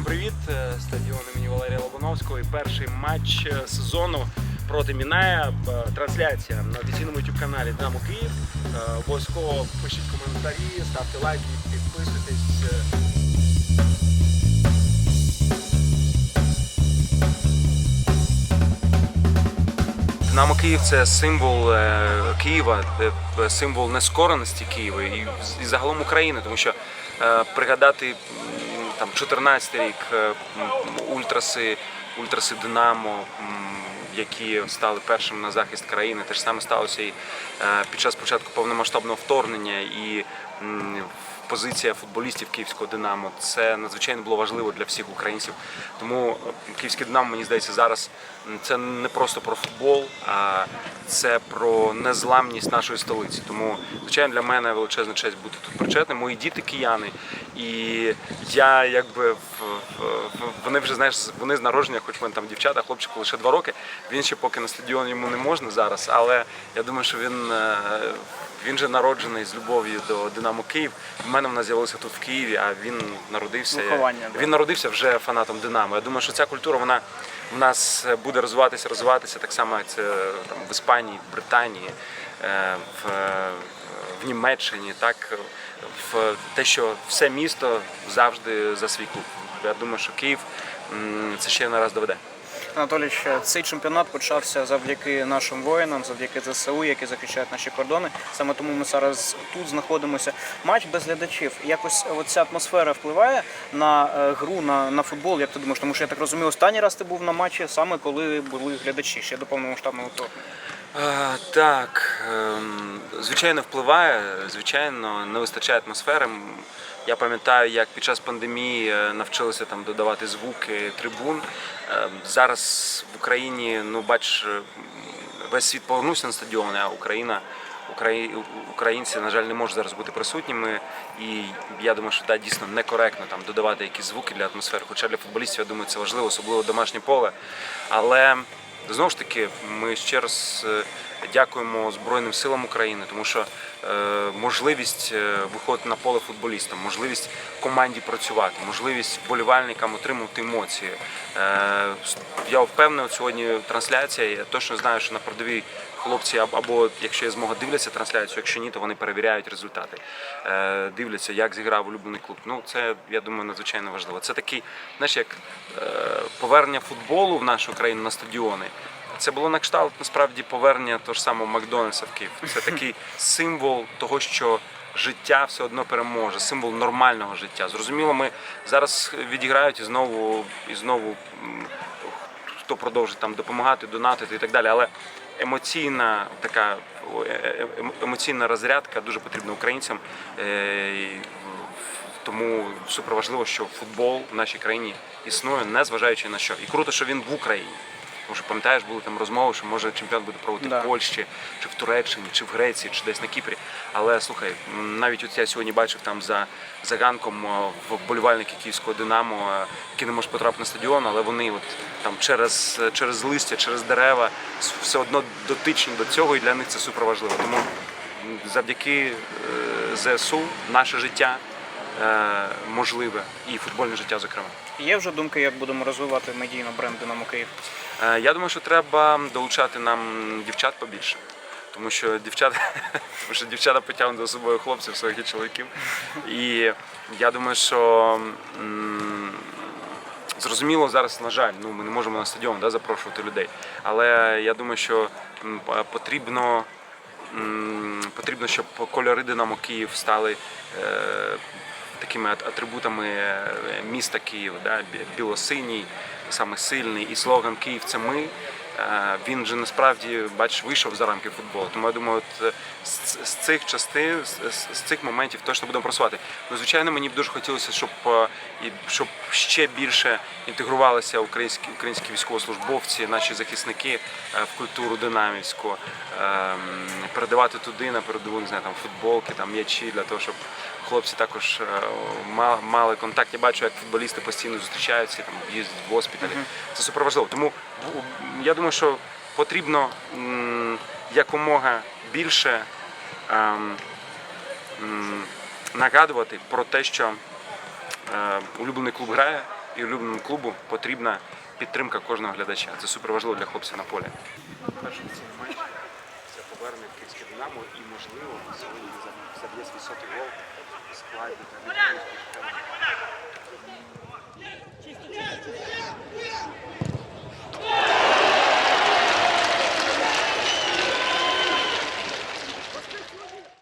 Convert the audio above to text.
всім привіт! Е, Стадіон імені Валерія Лобановського і перший матч е, сезону проти Міная. Е, Трансляція на офіційному youtube каналі Динамо Київ. Обов'язково пишіть коментарі, ставте лайки, підписуйтесь. Динамо Київ це символ Києва, символ нескореності Києва і, загалом України, тому що пригадати там 14 рік е, ультраси, ультраси Динамо, які стали першим на захист країни. Те ж саме сталося і е, під час початку повномасштабного вторгнення і позиція футболістів київського Динамо. Це надзвичайно було важливо для всіх українців. Тому київське Динамо, мені здається, зараз це не просто про футбол, а це про незламність нашої столиці. Тому, звичайно, для мене величезна честь бути тут причетним. Мої діти кияни, і я якби в- в- вони вже знаєш, вони з народження, хоч в мене там дівчата, хлопчику лише два роки. Він ще поки на стадіон йому не можна зараз, але я думаю, що він. е, він же народжений з любов'ю до Динамо Київ. В мене вона з'явилася тут в Києві, а він народився. Виховання. Він народився вже фанатом Динамо. Я думаю, що ця культура вона в нас буде розвиватися, розвиватися так само, як це там в Іспанії, в Британії, е, в, в Німеччині, так в те, що все місто завжди за свій клуб. Я думаю, що Київ це ще не раз доведе. Анатолійович, цей чемпіонат почався завдяки нашим воїнам, завдяки ЗСУ, які захищають наші кордони. Саме тому ми зараз тут знаходимося. Матч без глядачів. Якось ця атмосфера впливає на е, гру, на, на футбол. Як ти думаєш? Тому що я так розумію, останній раз ти був на матчі саме коли були глядачі ще до повномасштабного вторгнення. Так, ем, звичайно, впливає, звичайно, не вистачає атмосфери. Я пам'ятаю, як під час пандемії е, навчилися там додавати звуки трибун. Е, Зараз в Україні, ну бач, е, весь світ повернувся на стадіони, а Україна. Українці, на жаль, не можуть зараз бути присутніми, і я думаю, що так, дійсно некоректно там додавати якісь звуки для атмосфери. Хоча для футболістів я думаю, це важливо, особливо домашнє поле. Але знову ж таки, ми ще раз е, дякуємо Збройним силам України, тому що е, можливість е, виходити на поле футболістам, можливість команді працювати, можливість вболівальникам отримувати емоції. Я впевнений, сьогодні трансляція. Я точно знаю, що на передовій хлопці або- якщо є змога дивляться трансляцію, якщо ні, то вони перевіряють результати, Е, дивляться, як зіграв улюблений клуб. Ну це я думаю надзвичайно важливо. Це такий, знаєш, як е, повернення футболу в нашу країну на стадіони. Це було на кшталт насправді повернення того ж самого Макдональдса в Київ. Це такий символ того, що життя все одно переможе, символ нормального життя. Зрозуміло, ми зараз відіграють і знову і знову хто продовжить там допомагати, донатити і так далі. Але емоційна така е- е- емоційна розрядка дуже потрібна українцям. Е, Тому супер важливо, що футбол в нашій країні існує, незважаючи на що. І круто, що він в Україні. Тому що пам'ятаєш, були там розмови, що може чемпіон буде проводити Да. в Польщі, чи в Туреччині, чи в Греції, чи десь на Кіпрі. Але слухай, навіть от я сьогодні бачив там за, за ганком е, вболівальники київського Динамо, е, які не можуть потрапити на стадіон, але вони от там через, через листя, через дерева все одно дотичні до цього, і для них це супер важливо. Тому завдяки е, ЗСУ наше життя е, можливе і футбольне життя, зокрема. Є вже думки, як будемо розвивати медійно бренд Динамо Київ. Е, Я думаю, що треба долучати нам дівчат побільше. Тому що дівчата, тому що дівчата потягнуть за собою хлопців своїх і чоловіків. І я думаю, що зрозуміло зараз, на жаль, ну ми не можемо на стадіон да, запрошувати людей. Але я думаю, що потрібно, потрібно, щоб кольори Динамо Київ стали. Такими атрибутами е, міста Київ, да, білосиній, саме сильний, і слоган Київ це ми. Е, Він же насправді, бачиш, вийшов за рамки футболу. Тому я думаю, от е, з, з цих частин, з, цих моментів точно будемо просувати. Ну, звичайно, мені б дуже хотілося, щоб, е, щоб ще більше інтегрувалися українські, українські військовослужбовці, наші захисники в культуру динамівську, ем, передавати туди на передову, не знаю, там футболки, там м'ячі для того, щоб хлопці також мали контакт. Я бачу, як футболісти постійно зустрічаються, там їздять в госпіталі. Це супер важливо. Тому я думаю, що потрібно якомога більше ем, нагадувати про те, що е, улюблений клуб грає, і улюбленому клубу потрібна підтримка кожного глядача. Це супер важливо для хлопців на полі. Перший цей матч це повернення Київське Динамо і можливо сьогодні заб'є свій сотий гол у складі